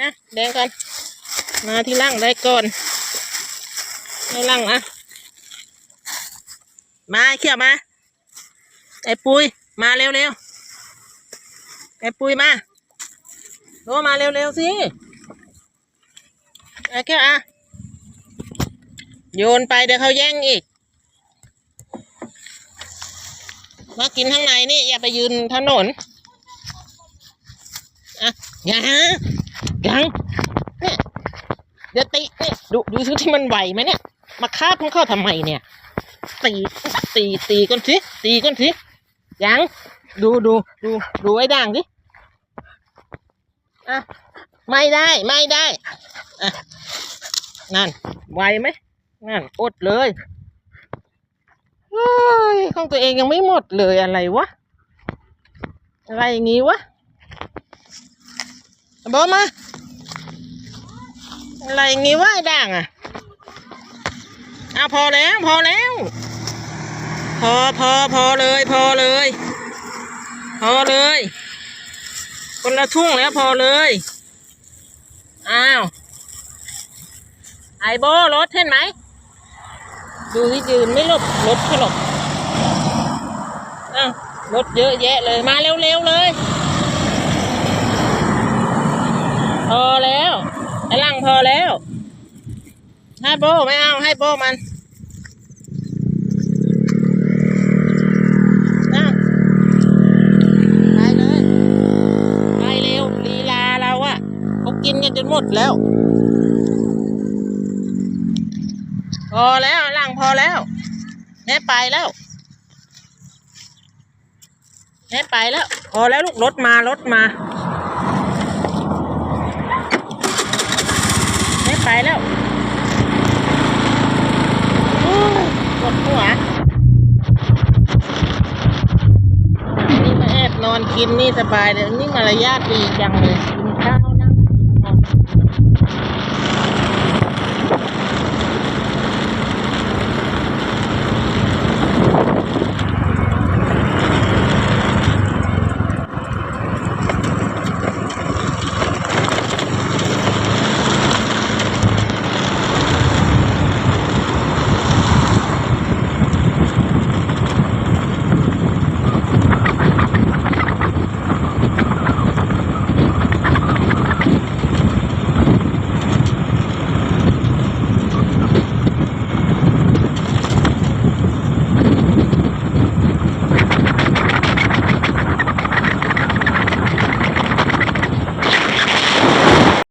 นะแดงก่อน มาที่ล่างได้ก่อนให้ล่างอะ มาเขี่ยมา ไอ้ปุยมาเร็วๆไอ้ปุยมาโทรมาเร็วๆสิไอ้เขี่ยอะ โยนไปเดี๋ยวเขาแย่งอีก มากินข้างในนี่ อย่าไปยืนถนน อะยัง ยังเนี่ยเดี๋ยวตีเนี่ยดูดูซิที่มันไหวไหมเนี่ย มาคาบของเขาทำไมเนี่ยตีตีตีก้นสิตีก้นสิยังดูดูดูดูไอ้ด่างสิอะไม่ได้ไม่ได้อะนั่นไหวไหมนั่นอดเลยเฮ้ยของตัวเองยังไม่หมดเลยอะไรวะอะไรอย่างงี้วะบอมา อะไรงี้วะไอ้ด่างอะอะพอแล้วพอแล้ว พอพอพอเลย พอเลย พอเลย คนละทุ่งแล้วพอเลยอ้าวไอโบรถเห็นไหมดูที่ยืนไม่หลบรถขาหลบอ้าวรถเยอะแยะเลยมาเร็วๆเลยพอ ไอ้ลังพอแล้ว ให้โบไม่เอาให้โบมันนะไปเลยไปเร็วลีลาเราอะเขากินกันจนหมดแล้ว พอแล้วลังพอแล้วแม่ไปแล้วแม่ไปแล้ว พอแล้วลูกรถมารถมา อนกินนี่สบายเลยนี่มารยาทดีจังเลยกินข้าวนะ